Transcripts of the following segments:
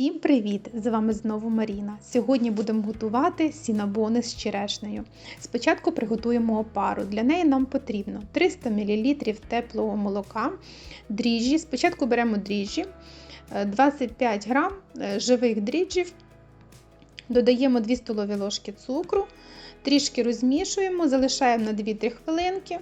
Всім привіт! З вами знову Маріна. Сьогодні будемо готувати сінабони з черешнею. Спочатку приготуємо опару. Для неї нам потрібно 300 мл теплого молока, дріжджі. Спочатку беремо дріжджі, е, 25 г живих дріжджів, додаємо 2 столові ложки цукру, трішки розмішуємо, залишаємо на 2-3 хвилинки.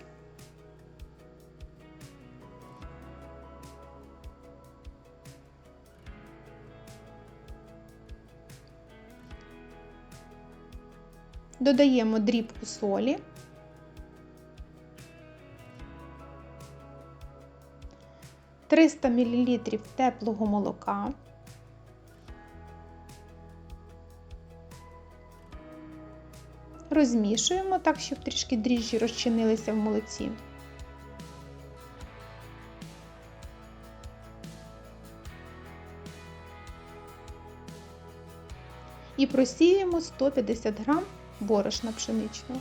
Додаємо дрібку солі. Триста мл теплого молока. Розмішуємо так, щоб трішки дріжджі розчинилися в молоці. І просіємо 150 грам борошна пшеничного.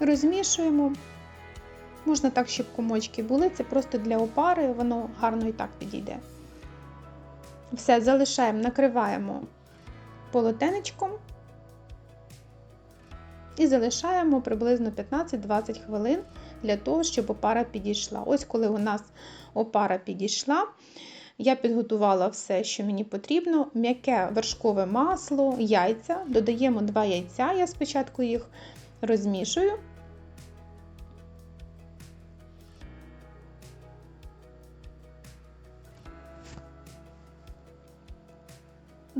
Розмішуємо. Можна так, щоб комочки були, це просто для опари, воно гарно і так підійде. Все, залишаємо, накриваємо полотенечком і залишаємо приблизно 15-20 хвилин для того, щоб опара підійшла. Ось коли у нас опара підійшла, я підготувала все, що мені потрібно: м'яке вершкове масло, яйця. Додаємо 2 яйця, я спочатку їх розмішую.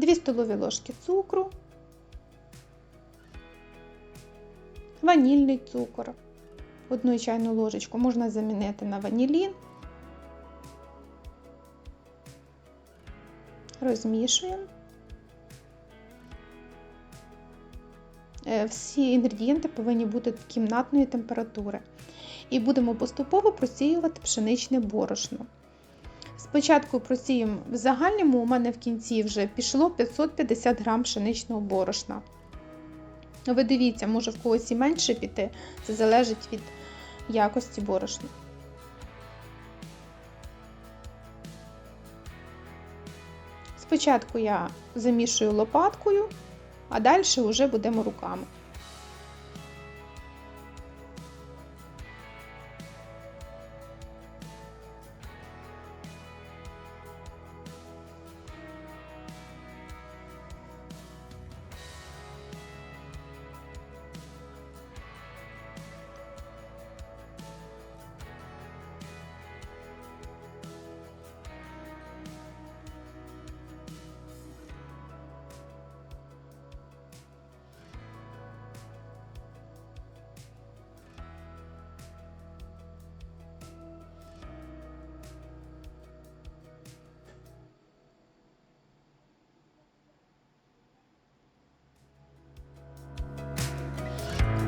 Дві столові ложки цукру, ванільний цукор, одну чайну ложечку можна замінити на ванілін, розмішуємо. Всі інгредієнти повинні бути кімнатної температури. І будемо поступово просіювати пшеничне борошно. Спочатку просіємо в загальному, у мене в кінці вже пішло 550 грам пшеничного борошна. Ви дивіться, може в когось і менше піти, це залежить від якості борошна. Спочатку я замішую лопаткою, а далі вже будемо руками.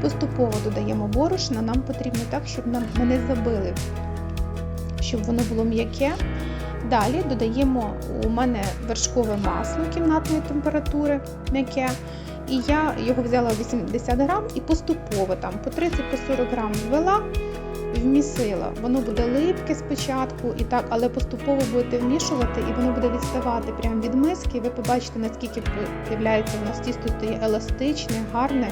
Поступово додаємо борошна, нам потрібно так, щоб нам не забили, щоб воно було м'яке. Далі додаємо у мене вершкове масло кімнатної температури м'яке. І я його взяла 80 грам і поступово там по 30-40 грам ввела, вмісила. Воно буде липке спочатку, і так, але поступово будете вмішувати, і воно буде відставати прямо від миски. Ви побачите, наскільки з'являється у нас тісто стає еластичне, гарне.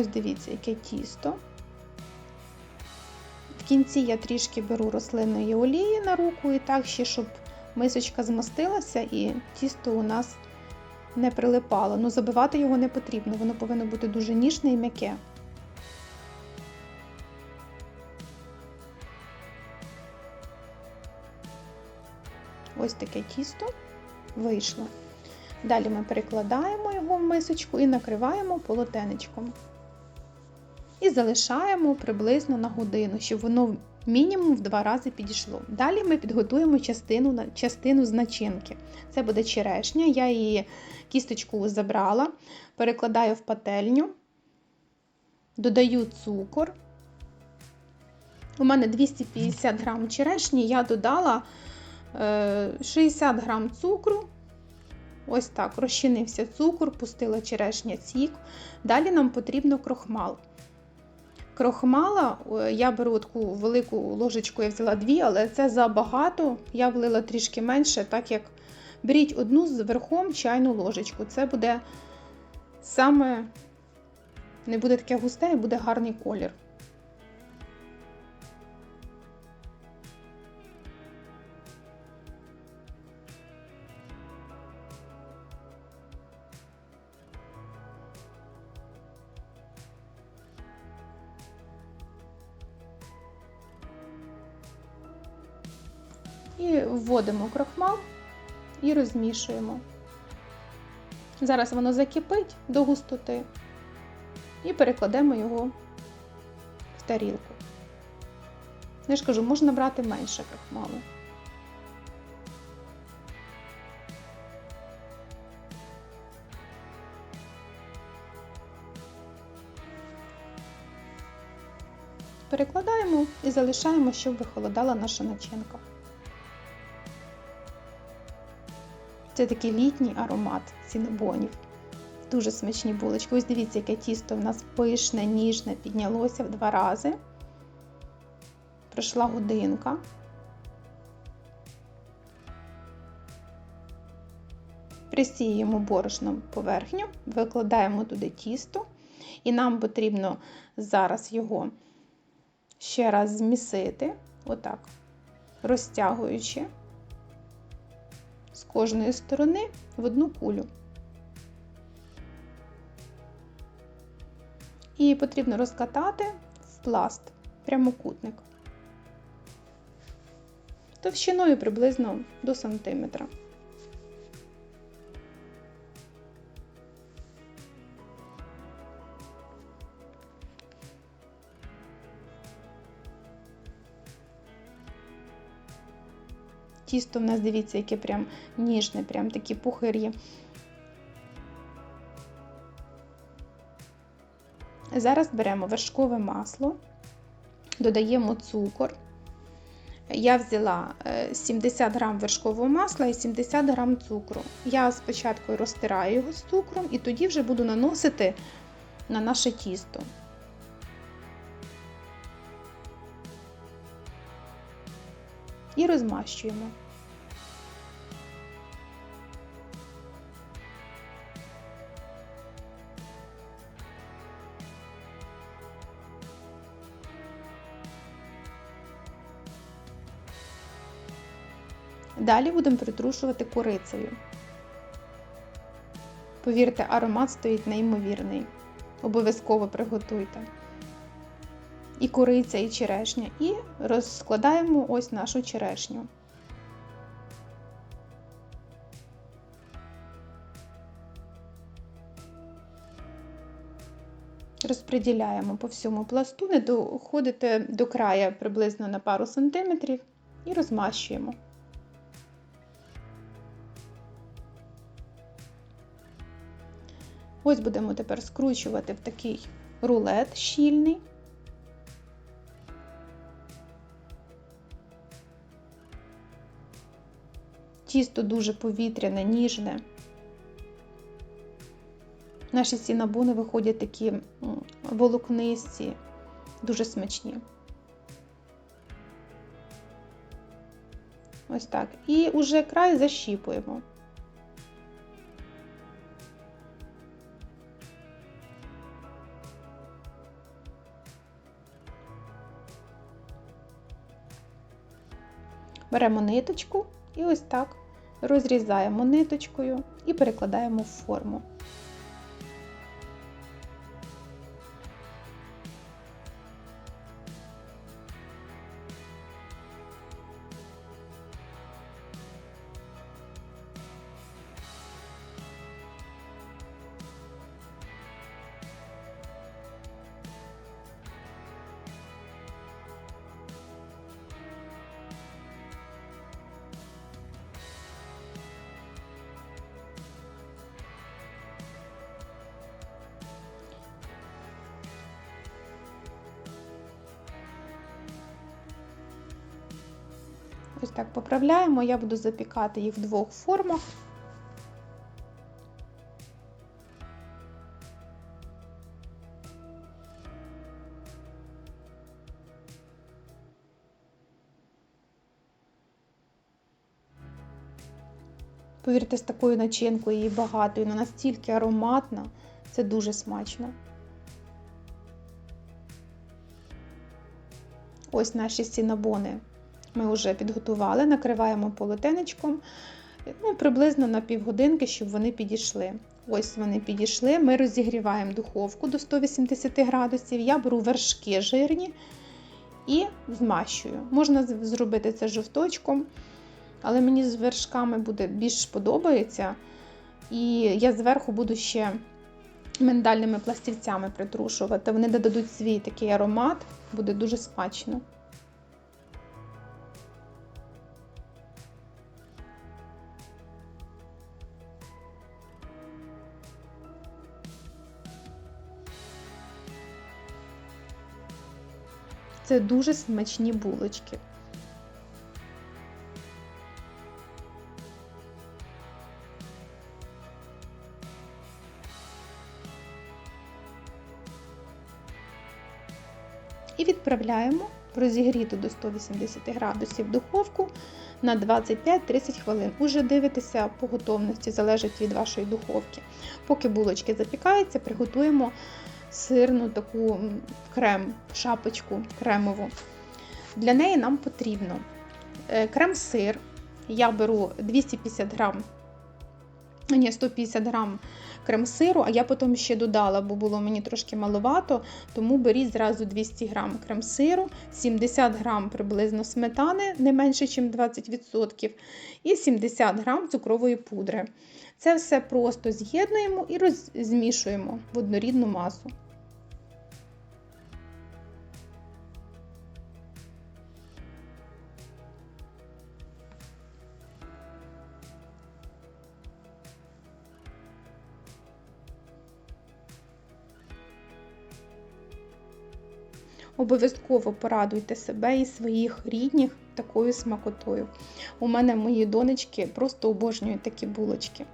Ось дивіться, яке тісто. В кінці я трішки беру рослинної олії на руку і так ще, щоб мисочка змастилася і тісто у нас не прилипало. Ну, забивати його не потрібно, воно повинно бути дуже ніжне і м'яке. ось таке тісто вийшло. Далі ми перекладаємо його в мисочку і накриваємо полотенечком. І залишаємо приблизно на годину, щоб воно мінімум в два рази підійшло. Далі ми підготуємо частину частину з начинки. Це буде черешня, я її кісточку забрала, перекладаю в пательню, додаю цукор. У мене 250 грам черешні, я додала 60 е, грам цукру. Ось так, розчинився цукор, пустила черешня сік. Далі нам потрібно крохмал. Крохмала, я беру таку велику ложечку, я взяла дві, але це забагато. Я влила трішки менше, так як беріть одну з верхом чайну ложечку. Це буде саме не буде таке густе і буде гарний колір. І вводимо крохмал і розмішуємо. Зараз воно закипить до густоти і перекладемо його в тарілку. Я ж кажу, можна брати менше крохмалу. Перекладаємо і залишаємо, щоб вихолодала наша начинка. Це такий літній аромат цінобонів. Дуже смачні булочки. Ось дивіться, яке тісто в нас пишне, ніжне, піднялося в два рази. Пройшла годинка. Присіємо борошном поверхню, викладаємо туди тісто, і нам потрібно зараз його ще раз змісити, отак, розтягуючи кожної сторони в одну кулю. І потрібно розкатати в пласт прямокутник товщиною приблизно до сантиметра. Тісто в нас, дивіться, яке прям ніжне, прям такі пухирі. Зараз беремо вершкове масло, додаємо цукор. Я взяла 70 е, грам вершкового масла і 70 грам цукру. Я спочатку розтираю його з цукром і тоді вже буду наносити на наше тісто. І розмащуємо. Далі будемо притрушувати курицею. Повірте, аромат стоїть неймовірний. Обов'язково приготуйте. І куриця, і черешня. І розкладаємо ось нашу черешню. Розподіляємо по всьому пласту, не доходите до края приблизно на пару сантиметрів і розмащуємо. Ось будемо тепер скручувати в такий рулет щільний. Тісто дуже повітряне, ніжне. Наші сінабуни виходять такі волокнисті, дуже смачні. Ось так. І уже край защіпуємо. Беремо ниточку і ось так розрізаємо ниточкою і перекладаємо в форму. Ось так поправляємо. Я буду запікати їх в двох формах. Повірте, з такою начинкою її багато, і вона настільки ароматна, це дуже смачно. Ось наші сінабони ми вже підготували, накриваємо полотенечком ну, приблизно на півгодинки, щоб вони підійшли. Ось вони підійшли. Ми розігріваємо духовку до 180 градусів. Я беру вершки жирні і змащую. Можна зробити це жовточком, але мені з вершками буде більш подобається. І я зверху буду ще миндальними пластівцями притрушувати. Вони додадуть свій такий аромат, буде дуже смачно. Це дуже смачні булочки. І відправляємо в до 180 градусів духовку на 25-30 хвилин. Уже дивитеся по готовності, залежить від вашої духовки. Поки булочки запікаються, приготуємо сирну таку крем, шапочку кремову. Для неї нам потрібно е, крем-сир. Я беру 250 грам, ні, 150 грам крем-сиру, а я потім ще додала, бо було мені трошки маловато, тому беріть зразу 200 грам крем-сиру, 70 грам приблизно сметани, не менше, ніж 20%, і 70 грам цукрової пудри. Це все просто з'єднуємо і розмішуємо в однорідну масу. Обов'язково порадуйте себе і своїх рідних такою смакотою. У мене мої донечки просто обожнюють такі булочки.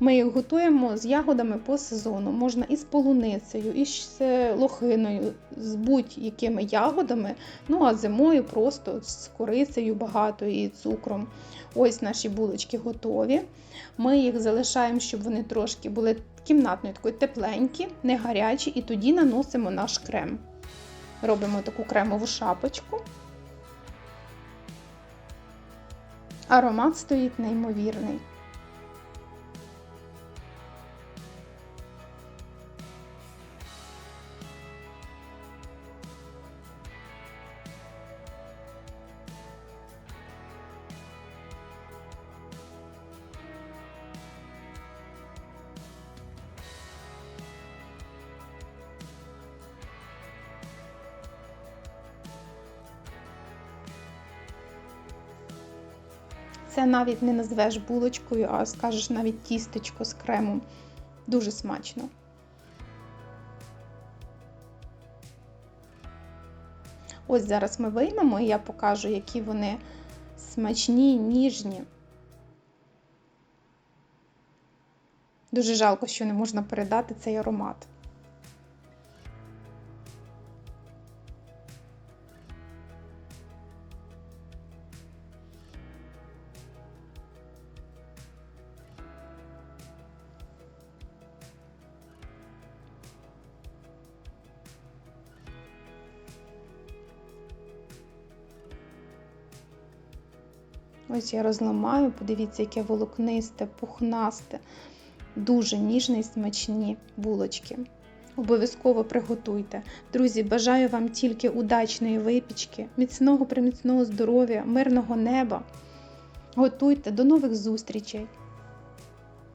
Ми їх готуємо з ягодами по сезону. Можна і з полуницею, і з лохиною, з будь-якими ягодами. Ну а зимою просто з корицею багато і цукром. Ось наші булочки готові. Ми їх залишаємо, щоб вони трошки були кімнатної, такої тепленькі, не гарячі, і тоді наносимо наш крем. Робимо таку кремову шапочку. Аромат стоїть неймовірний. Це навіть не назвеш булочкою, а скажеш навіть тістечко з кремом. Дуже смачно. Ось зараз ми виймемо і я покажу, які вони смачні, ніжні. Дуже жалко, що не можна передати цей аромат. Ось я розламаю, подивіться, яке волокнисте, пухнасте, дуже ніжні і смачні булочки. Обов'язково приготуйте. Друзі, бажаю вам тільки удачної випічки, міцного приміцного здоров'я, мирного неба. Готуйте, до нових зустрічей!